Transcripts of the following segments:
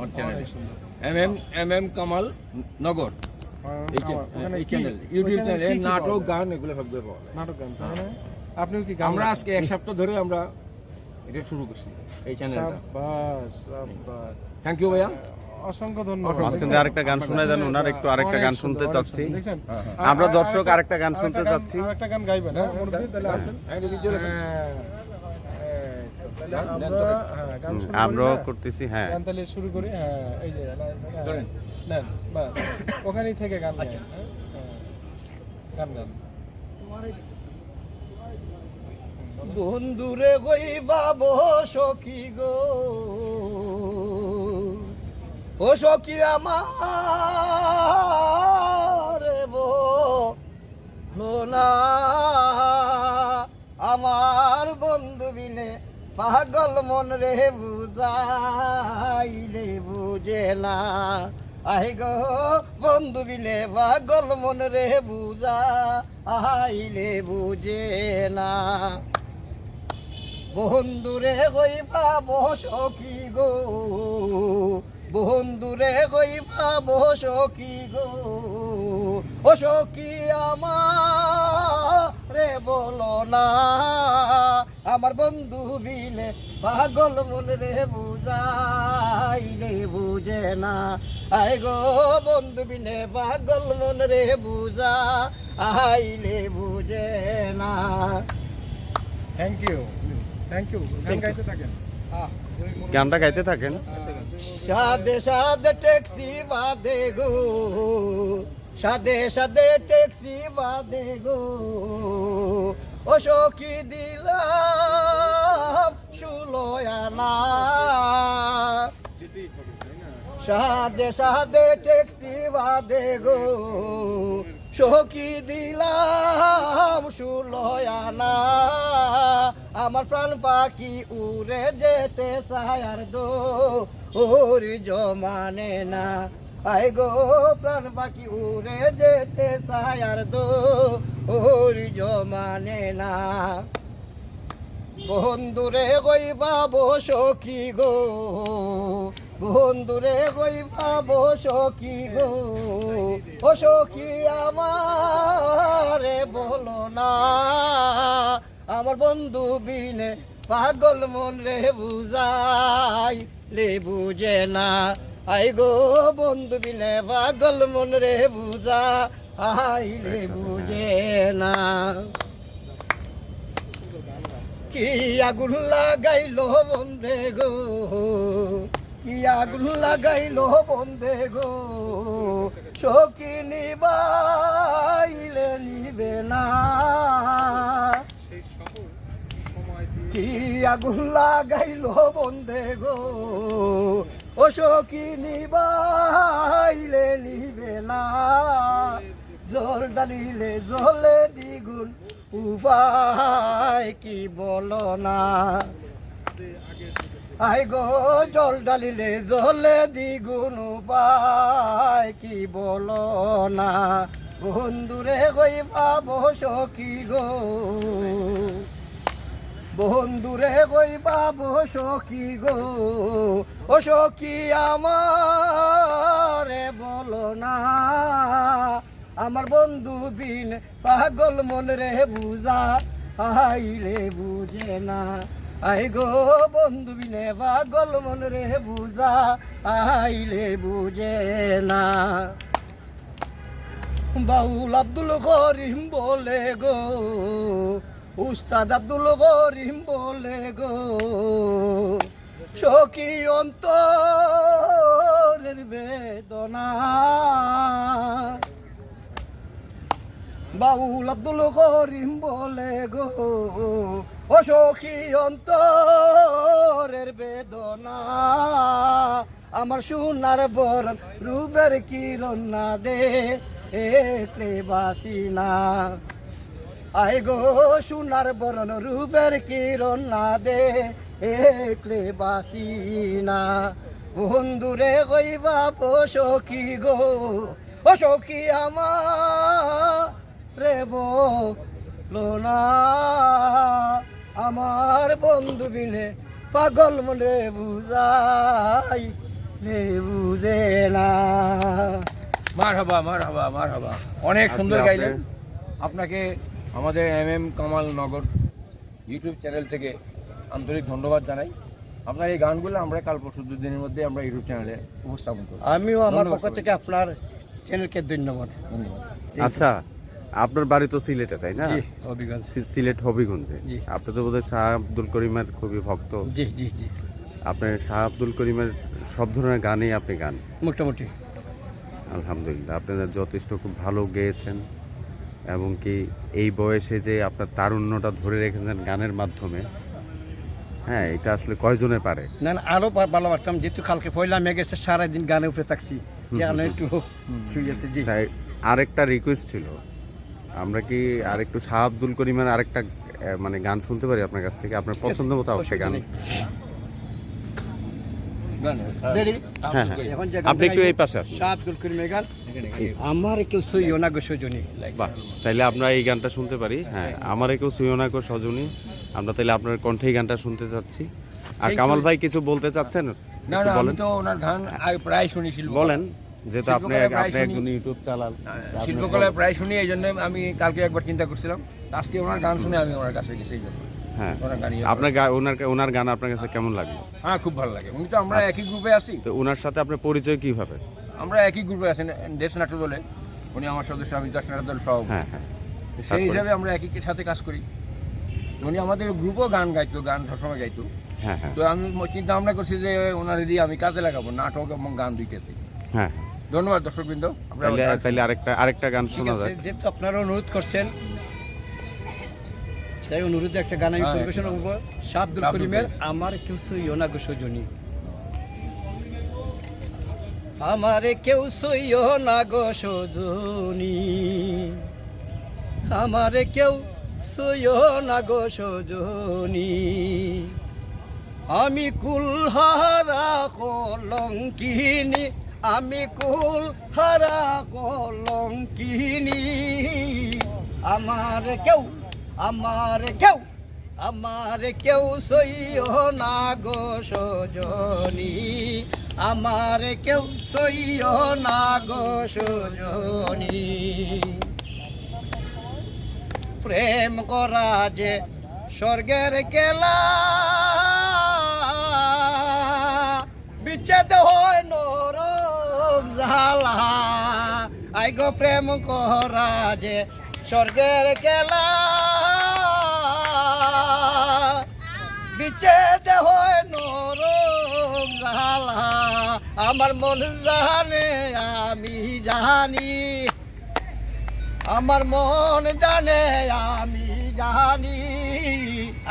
আমার চ্যানেলে M M M M Kamal Nagar এই চ্যানেল ইউটিউব চ্যানেলে নাটক গান এগুলো সব পাওয়া যায় নাটক গান তার মানে আপনিও কি আমরা আজকে এক সপ্তাহ ধরে আমরা এটা শুরু করছি এই চ্যানেলটা সাব্বাস, সাব্বাস। থ্যাংক ইউ ভাইয়া। অসংখ্য ধন্যবাদ। আরেকটা গান শোনায় দেন ওনার একটু আরেকটা গান শুনতে চাচ্ছি। আমরা দর্শক আরেকটা গান শুনতে চাচ্ছি। আরেকটা গান গাইবেন হ্যাঁ? তাহলে আসেন। আমরা। হ্যাঁ, গান হুম, শুরু আমরাও করতেছি হ্যাঁ। গান তাহলে শুরু করি হ্যাঁ এই যে হ্যাঁ, হ্যাঁ, নেন বাস। ওখানেই থেকে গান গান হ্যাঁ? হ্যাঁ। গান গান। বন্ধুরে গইবা সখী গো? ও সখী আমার না আমার বন্ধু বিনে পাগল মন রে বুঝাইলে বুঝে না গো বন্ধু বিনে পাগল মন রে বুঝা আইলে বুঝে না বন্ধুরে গই পাবো সখী গো? বন্ধুরে গই পাবো সখী গো? ও সখী আমার রে বলো না। আমার বন্ধু বিলে পাগল মন রে বুঝাইলে বুঝে না। আই গো বন্ধু বিনে পাগল মন রে বুঝা আইলে বুঝে না থ্যাংক ইউ থ্যাংক ইউ গান. গাইতে থাকেন? গানটা গাইতে থাকেন। সাদে সাদে ট্যাক্সি বাদে গো। সাদে সাদে ট্যাক্সি বাদে গো। ও সখী দিলাম সুলয়ানা সাদে সাদে ট্যাক্সি বাদে গো। সখী দিলাম সুলয়ানা আমার প্রাণ পাখি উড়ে যেতে সায়ার দো। ওর জমানে না। আই গো, প্রাণ পাখি উড়ে যেতে সায়ার দো ওর জমানে না। বন্ধুরে গই পাবো সখী গো, বন্ধুরে গই পাবো সখী গো, ও সখী আমারে বলো না। আমার বন্ধু বিনে পাগল মন রে বুঝাই লে বুঝে না। আই গো বন্ধু বিনে পাগল মন রে বুঝা আই লে বুঝে না। কি আগুন লাগাইলো বন্ধে গো, কি আগুন লাগাইলো বন্ধে গো সখী নিবাইলে নিবে না। কি আগুন লাগাইলো বন্ধে গো ও সখী নিবাইলে নিবে না। জল ডালিলে জলে দ্বিগুণ উপায় কি বলো না। আই গো, জল ডালিলে জলে দ্বিগুণ উপায় কি বলো না। বন্ধুরে গই পাবো সখী গো। বন্ধুরে গই পাবো সখী গো। সখী আমারে বলো না। আমার বন্ধু বিন পাগল মন রে বুঝা, আইলে বুঝে না। আই গো বন্ধু বিনে পাগল মন রে বুঝা, আইলে বুঝে না। বাউল আব্দুল করিম বলে গো, উস্তাদ আব্দুল করিম বলে গো। সখী অন্তরের বেদনা। বাউল আব্দুল করিম বলে গো, ও সখী অন্তরের বেদনা। আমার সোনার বরণ রূপের কিরণ না দে একলে বাসি না। আই গো, সোনার বরণ রূপের কিরণ না দে একলে বাসি না। বন্ধুরে গইবা সখী গো ও সখী আমার রে লোনা আমার বন্ধু বিনে পাগল মনে বুঝাই রে বুঝে না। মার হবা মার হবা মার হবা অনেক সুন্দর গাইলেন। আপনাকে আমাদের M M Kamal Nagar YouTube channel থেকে আন্তরিক ধন্যবাদ জানাই। আপনার এই গানগুলো আমরা কাল পরশু দুদিনের মধ্যে আমরা ইউটিউব চ্যানেলে উপস্থাপন করব। আমিও আমার পক্ষ থেকে আপনার চ্যানেলকে ধন্যবাদ। ধন্যবাদ। আচ্ছা আপনার বাড়ি তো সিলেটে তাই না? জি অভিজ্ঞান সি- সিলেট হবিগঞ্জে। আপনি তো বোধহয় শাহ আব্দুল করিমের খুবই ভক্ত। জি জি জি। আপনি শাহ আব্দুল করিমের সব ধরনের গানেই আপনি গান? মোটামুটি। আলহামদুলিল্লাহ আপনারা যথেষ্ট খুব ভালো গেয়েছেন। এবং কি এই বয়সে যে আপনার তারুণ্যটা ধরে রেখেছেন গানের মাধ্যমে হ্যাঁ এটা আসলে কয়জনে পারে? না না আরও ভা- ভালোবাসতাম। যেহেতু কালকে পয়লা মে গেছে সারাদিন গানে উপরে থাকছি। কেন একটু শুয়েছে জি। তাই আরেকটা রিকোয়েস্ট ছিল। আমরা কি আরেকটু শাহ আব্দুল করিমের আরেকটা মানে গান শুনতে পারি আপনার কাছ থেকে? আপনার পছন্দ মতো একটা গান। গান হ্যাঁ হ্যাঁ আপনি একটু এই পাশে আসুন। শাহ আব্দুল করিমের গান। আমার কেউ সইও না গো সজনী। তাইলে আমরা এই গানটা শুনতে পারি। হ্যাঁ আমার কেউ সুয়নাকো সজনী। আমরা তাহলে আপনার কণ্ঠে গানটা শুনতে চাচ্ছি। আর কামাল ভাই কিছু বলতে চাচ্ছেন? না না আমি তো ওনার গান প্রায় শুনি বলেন যেহেতু আপনি আপনি একজন ইউটিউব চালান শিল্পকলায় প্রায় শুনি এই জন্য আমি কালকে একবার চিন্তা করছিলাম। আজকে ওনার গান শুনে আমি ওনার কাছে গেছি হ্যাঁ। ইয়ে আপনার ওনার ওনার গান আপনার কাছে কেমন লাগল হ্যাঁ খুব ভালো লাগে। উনি তো আমরা একই গ্রুপে আছি। তো ওনার সাথে আপনার পরিচয় কীভাবে? আমরা একই গ্রুপে আছি দেশ নাট্য দলে। উনি আমার সদস্য আমি দশ নাট্য দল সহ হ্যাঁ হ্যাঁ। সেই হিসাবে আমরা একই সাথে কাজ করি। উনি আমাদের গ্রুপও গান গাইতো গান সবসময় গাইতো। হ্যাঁ হ্যাঁ। তো আমি চিন্তা ভাবনা করছি যে ওনার দিয়ে আমি কাজে লাগাবো নাটক এবং গান দুইটাতে হ্যাঁ ধন্যবাদ দর্শকবৃন্দ আমরা তাইলে গান তাইলে আরেকটা আরেকটা গান শোনা যায় যেহেতু আপনারা অনুরোধ করছেন সেই অনুরোধে একটা গান আমি হ্যাঁ, পরিবেশন করব। শাহ আব্দুল আব্দুল করিমের আমার কেউ সইও না গো সজনী কেউ সইও না গো সজনী আমারে কেউ সইও না গো সজনী। আমি কুলহারা কলঙ্কিনী, আমি কুলহারা কলঙ্কিনী। আমার কেউ আমার কেউ আমার কেউ সইও না গো সজনী। আমার কেউ সইও না গো সজনী। প্রেম করা যে স্বর্গের কেলা। বিচ্ছেদ হয় নরম জ্বালা। আই গো প্রেম করা যে স্বর্গের কেলা। বিচ্ছেদ হয় নরম জ্বালা। আমার মন জানে, আমি জানি। আমার মন জানে, আমি জানি।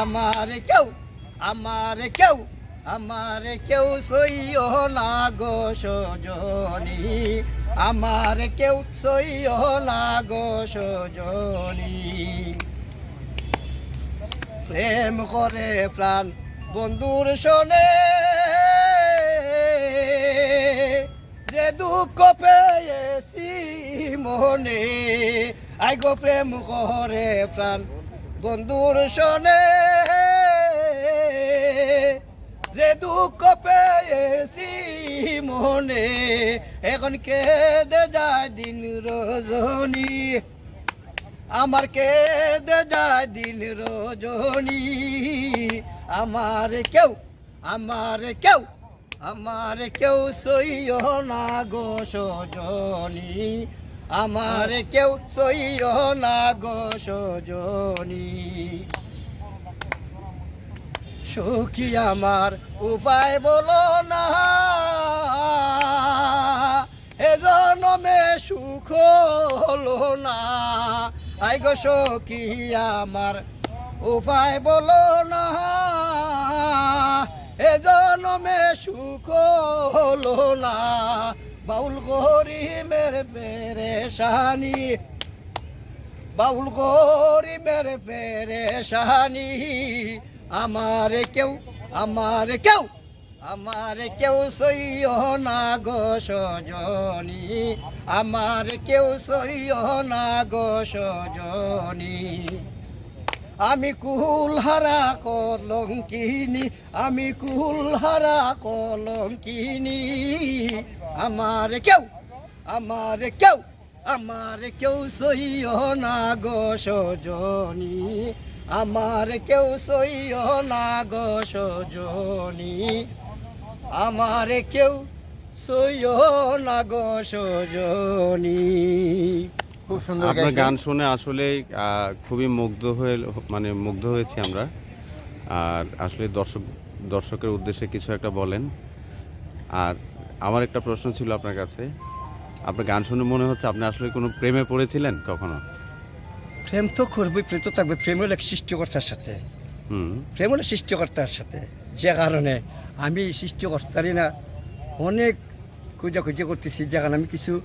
আমার কেউ আমার কেউ আমার কেউ সইও না গো সজনী। আমার কেউ সইও না গো সজনী। প্রেম করে প্রাণ বন্ধুর শোনে, যে দুঃখ পেয়েছি মনে, আই গো প্রেম করে প্রাণ। বন্ধুর শোনে, যে দুঃখ পেয়েছি মনে, এখন কেঁদে যায় দিন রজনী। আমার কেঁদে যায় দিন রজনী। আমার কেউ আমার কেউ আমার কেউ সইও না গো সজনী। আমার কেউ সইও না গো সজনী। সুখী আমার উপায় বলো না। এ জনমে সুখ হলো না। আই গো সখী আমার উপায় বলো না। এ জনমে সুখ হলো না। বাউল গরিমের পেরেশানি। বাউল গরি মেরে পেরেশানি। আমার কেউ আমার কেউ আমার কেউ সইও না গো সজনী। আমার কেউ সইও না গো সজনী। আমি কুলহারা কলঙ্কিনী, আমি কুলহারা কলঙ্কিনী। আমার কেউ আমার কেউ আমার কেউ সইও না গো সজনী। আমার কেউ সইও না গো সজনী। আমার কেউ সইও না গো সজনী। খুব সুন্দর আপনার গান শুনে আসলে খুবই মুগ্ধ হয়ে মানে মুগ্ধ হয়েছি আমরা। আর আসলে দর্শক দর্শকের উদ্দেশ্যে কিছু একটা বলেন। আর আমার একটা প্রশ্ন ছিল আপনার কাছে। আপনার গান শুনে মনে হচ্ছে আপনি আসলে কোনো প্রেমে পড়েছিলেন কখনো? প্রেম তো করবই প্রেম তো থাকবে। প্রেম হলে সৃষ্টিকর্তার সাথে। হুম। প্রেম হলো সৃষ্টিকর্তার সাথে। যে কারণে আমি সৃষ্টিকর্তারই না অনেক খুঁজাখুঁজি করতেছি। যে কারণে আমি কিছু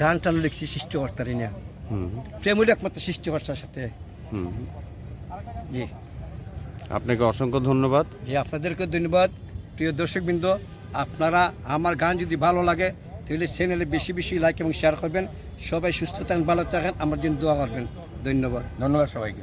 গান টান লিখছি সৃষ্টিকর্তারই না। হুম। প্রেম হলো একমাত্র সৃষ্টিকর্তার সাথে। হুম। জি। আপনাকে অসংখ্য ধন্যবাদ। জি আপনাদেরকে ধন্যবাদ। প্রিয় দর্শকবৃন্দ আপনারা আমার গান যদি ভালো লাগে, তাহলে চ্যানেলে বেশি বেশি লাইক এবং শেয়ার করবেন। সবাই সুস্থ থাকেন, ভালো থাকেন, আমার জন্য দোয়া করবেন। ধন্যবাদ। ধন্যবাদ সবাইকে।